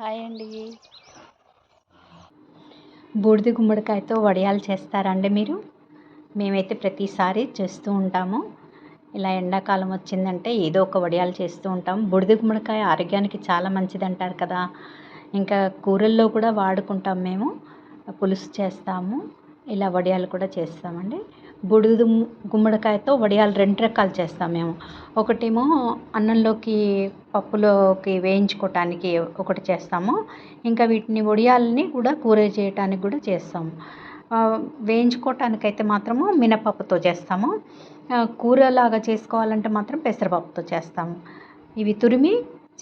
Hi అండి. బూడిద గుమ్మడికాయతో వడియాలు చేస్తారండి మీరు? మేమైతే ప్రతిసారి చేస్తూ ఉంటాము. ఇలా ఎండాకాలం వచ్చిందంటే ఏదో ఒక వడియాలు చేస్తూ ఉంటాం. బూడిద గుమ్మడికాయ ఆరోగ్యానికి చాలా మంచిది అంటారు కదా. ఇంకా కూరల్లో కూడా వాడుకుంటాం మేము. పులుసు చేస్తాము. ఇలా వడియాలు కూడా చేస్తామండి. బుడుదు గుమ్మడికాయతో వడియాలు రెండు రకాలు చేస్తాం మేము. ఒకటేమో అన్నంలోకి పప్పులోకి వేయించుకోవటానికి ఒకటి చేస్తాము. ఇంకా వీటిని వడియాలని కూడా కూర చేయటానికి కూడా చేస్తాము వేయించుకోవటానికి అయితే మాత్రము మినపప్పుతో చేస్తాము. కూరలాగా చేసుకోవాలంటే మాత్రం పెసరపప్పుతో చేస్తాము ఇవి తురిమి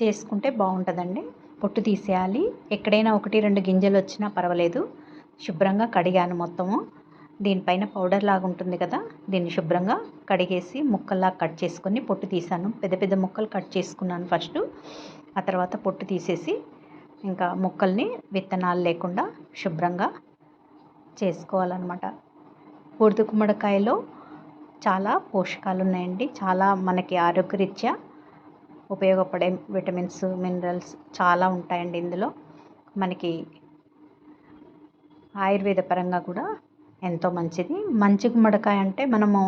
చేసుకుంటే బాగుంటుందండి. పొట్టు తీసేయాలి. ఎక్కడైనా ఒకటి రెండు గింజలు వచ్చినా పర్వాలేదు. శుభ్రంగా కడిగాను మొత్తము. దీనిపైన పౌడర్ లాగా ఉంటుంది కదా దీన్ని శుభ్రంగా కడిగేసి ముక్కల్లా కట్ చేసుకొని పొట్టు తీసాను. పెద్ద పెద్ద ముక్కలు కట్ చేసుకున్నాను ఫస్ట్. ఆ తర్వాత పొట్టు తీసేసి ఇంకా ముక్కల్ని విత్తనాలు లేకుండా శుభ్రంగా చేసుకోవాలన్నమాట. బూడిద గుమ్మడికాయలో చాలా పోషకాలు ఉన్నాయండి చాలా మనకి ఆరోగ్యరీత్యా ఉపయోగపడే విటమిన్స్ మినరల్స్ చాలా ఉంటాయండి ఇందులో. మనకి ఆయుర్వేద పరంగా కూడా ఎంతో మంచిది. మంచి గుమ్మడికాయ అంటే మనము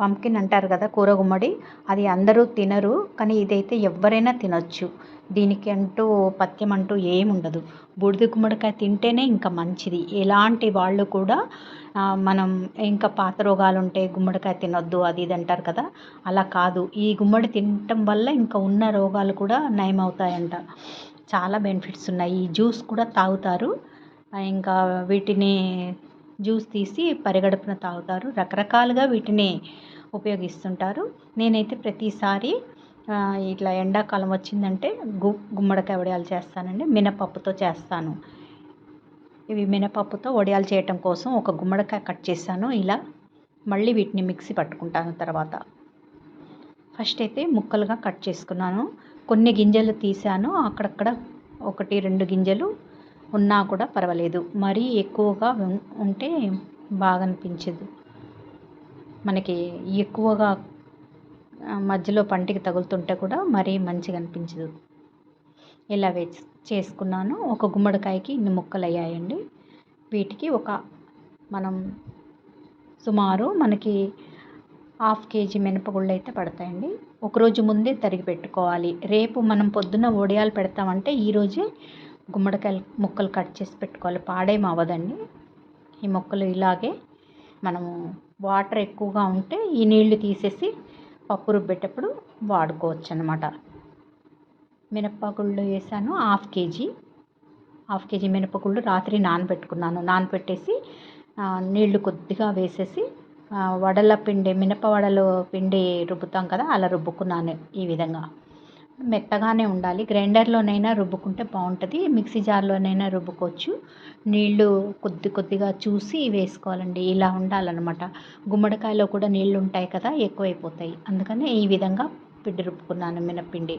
పంకిన్ అంటారు కదా కూర గుమ్మడి. అది అందరూ తినరు కానీ ఇదైతే ఎవరైనా తినొచ్చు. దీనికి అంటూ పథ్యం అంటూ ఏముండదు. బూడిద గుమ్మడికాయ తింటేనే ఇంకా మంచిది. ఎలాంటి వాళ్ళు కూడా మనం ఇంకా పాత రోగాలు ఉంటే గుమ్మడికాయ తినొద్దు అది ఇది అంటారు కదా. అలా కాదు. ఈ గుమ్మడి తినటం వల్ల ఇంకా ఉన్న రోగాలు కూడా నయమవుతాయంట. చాలా బెనిఫిట్స్ ఉన్నాయి. ఈ జ్యూస్ కూడా తాగుతారు. ఇంకా వీటిని జ్యూస్ తీసి పరిగడుపున తాగుతారు. రకరకాలుగా వీటిని ఉపయోగిస్తుంటారు. నేనైతే ప్రతిసారి ఇట్లా ఎండాకాలం వచ్చిందంటే గు గుమ్మడికాయ వడియాలు చేస్తానండి. మినపప్పుతో చేస్తాను. ఇవి మినపప్పుతో వడియాలు చేయటం కోసం ఒక గుమ్మడికాయ కట్ చేశాను. ఇలా మళ్ళీ వీటిని మిక్సీ పట్టుకుంటాను తర్వాత. ఫస్ట్ అయితే ముక్కలుగా కట్ చేసుకున్నాను. కొన్ని గింజలు తీసాను అక్కడక్కడ ఒకటి రెండు గింజలు ఉన్నా కూడా పర్వాలేదు. మరీ ఎక్కువగా ఉంటే బాగా అనిపించదు మనకి ఎక్కువగా మధ్యలో పంటికి తగులుతుంటే కూడా మరీ మంచిగా అనిపించదు ఇలా వే చేసుకున్నాను. ఒక గుమ్మడికాయకి ఇన్ని ముక్కలు అయ్యాయండి వీటికి ఒక మనం సుమారు మనకి హాఫ్ కేజీ మినపగుళ్ళు అయితే పడతాయండి. ఒకరోజు ముందే తరిగి పెట్టుకోవాలి. రేపు మనం పొద్దున్న వడియాలు పెడతామంటే ఈరోజే గుమ్మడికాయలు ముక్కలు కట్ చేసి పెట్టుకోవాలి. పాడేం అవ్వదండి. ఈ మొక్కలు ఇలాగే మనము వాటర్ ఎక్కువగా ఉంటే ఈ నీళ్ళు తీసేసి పప్పు రుబ్బేటప్పుడు వాడుకోవచ్చు అనమాట మినప్పగుళ్ళు వేసాను హాఫ్ కేజీ. హాఫ్ కేజీ మినపగుళ్ళు రాత్రి నానబెట్టుకున్నాను. నానబెట్టేసి నీళ్ళు కొద్దిగా వేసేసి వడల పిండి మినప వడలు పిండి రుబ్బుతాం కదా అలా రుబ్బుకున్నాను ఈ విధంగా. మెత్తగానే ఉండాలి. గ్రైండర్లోనైనా రుబ్బుకుంటే బాగుంటుంది. మిక్సీ జార్లోనైనా రుబ్బుకోవచ్చు. నీళ్ళు కొద్ది కొద్దిగా చూసి వేసుకోవాలండి. ఇలా ఉండాలన్నమాట. గుమ్మడికాయలో కూడా నీళ్ళు ఉంటాయి కదా ఎక్కువైపోతాయి. అందుకనే ఈ విధంగా పిండి రుబ్బుకున్నాను మినపిండి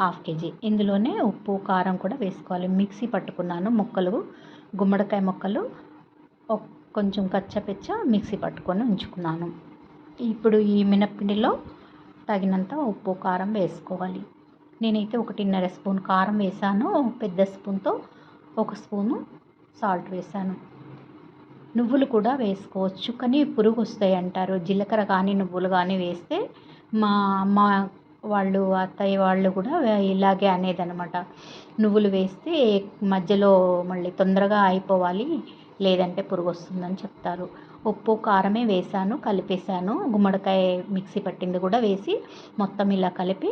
హాఫ్ కేజీ. ఇందులోనే ఉప్పు కారం కూడా వేసుకోవాలి. మిక్సీ పట్టుకున్నాను ముక్కలు గుమ్మడికాయ ముక్కలు. కొంచెం కచ్చపెచ్చ మిక్సీ పట్టుకొని ఉంచుకున్నాను. ఇప్పుడు ఈ మినపిండిలో తగినంత ఉప్పు కారం వేసుకోవాలి. నేనైతే ఒకటిన్నర స్పూన్ కారం వేసాను పెద్ద స్పూన్తో ఒక స్పూను సాల్ట్ వేసాను. నువ్వులు కూడా వేసుకోవచ్చు కానీ పురుగు వస్తాయి అంటారు. జీలకర్ర కానీ నువ్వులు కానీ వేస్తే మా అమ్మ వాళ్ళు అత్తయ్య వాళ్ళు కూడా ఇలాగే అనేది అనమాట నువ్వులు వేస్తే మధ్యలో మళ్ళీ తొందరగా అయిపోవాలి లేదంటే పురుగు వస్తుందని చెప్తారు. ఉప్పు కారమే వేసాను కలిపేసాను. గుమ్మడికాయ మిక్సీ పట్టింది కూడా వేసి మొత్తం ఇలా కలిపి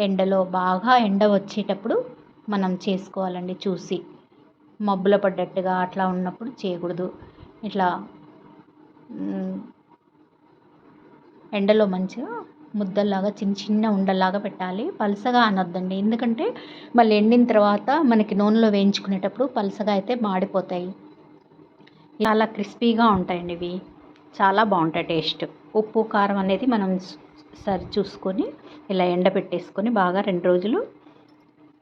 ఎండలో బాగా ఎండ వచ్చేటప్పుడు మనం చేసుకోవాలండి చూసి. మబ్బుల పడ్డట్టుగా అట్లా ఉన్నప్పుడు చేయకూడదు. ఇట్లా ఎండలో మంచిగా ముద్దల్లాగా చిన్న చిన్న ఉండల్లాగా పెట్టాలి. పలసగా అనొద్దండి. ఎందుకంటే మళ్ళీ ఎండిన తర్వాత మనకి నూనెలో వేయించుకునేటప్పుడు పలసగా అయితే మాడిపోతాయి. చాలా క్రిస్పీగా ఉంటాయండి ఇవి. చాలా బాగుంటాయి టేస్ట్. ఉప్పు కారం అనేది మనం సరి చూసుకొని ఇలా ఎండబెట్టేసుకొని బాగా రెండు రోజులు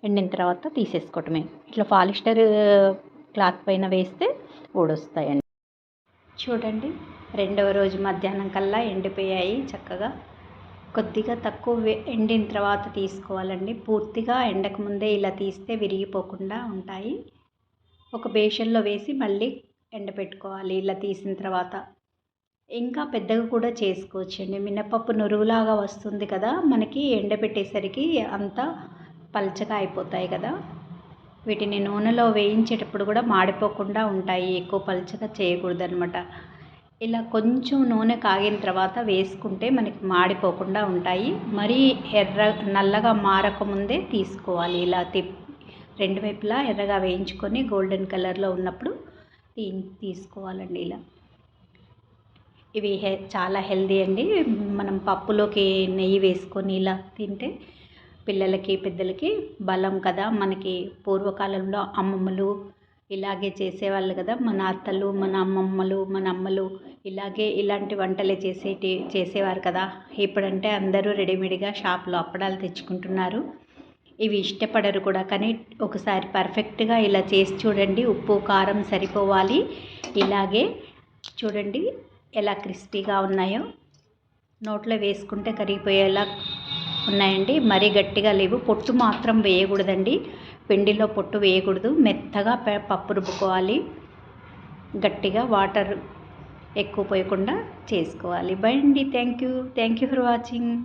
ఎండిన తర్వాత తీసేసుకోవటమే. ఇట్లా పాలిస్టర్ క్లాత్ పైన వేస్తే ఊడొస్తాయండి. చూడండి రెండవ రోజు మధ్యాహ్నం కల్లా ఎండిపోయాయి చక్కగా. కొద్దిగా తక్కువ ఎండిన తర్వాత తీసుకోవాలండి. పూర్తిగా ఎండకు ముందే ఇలా తీస్తే విరిగిపోకుండా ఉంటాయి. ఒక బేషన్లో వేసి మళ్ళీ ఎండబెట్టుకోవాలి ఇలా తీసిన తర్వాత ఇంకా పెద్దగా కూడా చేసుకోవచ్చండి. మినపప్పు నురుగులాగా వస్తుంది కదా మనకి ఎండబెట్టేసరికి అంతా పల్చగా అయిపోతాయి కదా. వీటిని నూనెలో వేయించేటప్పుడు కూడా మాడిపోకుండా ఉంటాయి ఎక్కువ పల్చగా చేయకూడదు అనమాట ఇలా కొంచెం నూనె కాగిన తర్వాత వేసుకుంటే మనకి మాడిపోకుండా ఉంటాయి. మరీ ఎర్ర నల్లగా మారకముందే తీసుకోవాలి. ఇలా తిప్ రెండు వైపులా ఎర్రగా వేయించుకొని గోల్డెన్ కలర్లో ఉన్నప్పుడు తీ తీసుకోవాలండి ఇలా. ఇవి హె చాలా హెల్దీ అండి. మనం పప్పులోకి నెయ్యి వేసుకొని ఇలా తింటే పిల్లలకి పెద్దలకి బలం కదా. మనకి పూర్వకాలంలో అమ్మమ్మలు ఇలాగే చేసేవాళ్ళు కదా. మన అత్తలు మన అమ్మమ్మలు మన అమ్మలు ఇలాగే ఇలాంటి వంటలే చేసేటి చేసేవారు కదా. ఇప్పుడంటే అందరూ రెడీమేడ్గా షాప్లో అప్పడాలు తెచ్చుకుంటున్నారు. ఇవి ఇష్టపడరు కూడా. కానీ ఒకసారి పర్ఫెక్ట్గా ఇలా చేసి చూడండి. ఉప్పు కారం సరిపోవాలి. ఇలాగే చూడండి. ఎలా క్రిస్పీగా ఉన్నాయో నోట్లో వేసుకుంటే కరిగిపోయేలా ఉన్నాయండి. మరీ గట్టిగా లేవు. పొట్టు మాత్రం వేయకూడదండి. పిండిలో పొట్టు వేయకూడదు. మెత్తగా ప- పప్పు రుబ్బుకోవాలి. గట్టిగా వాటర్ ఎక్కువ పోయకుండా చేసుకోవాలి. బై అండి. Thank you thank you for watching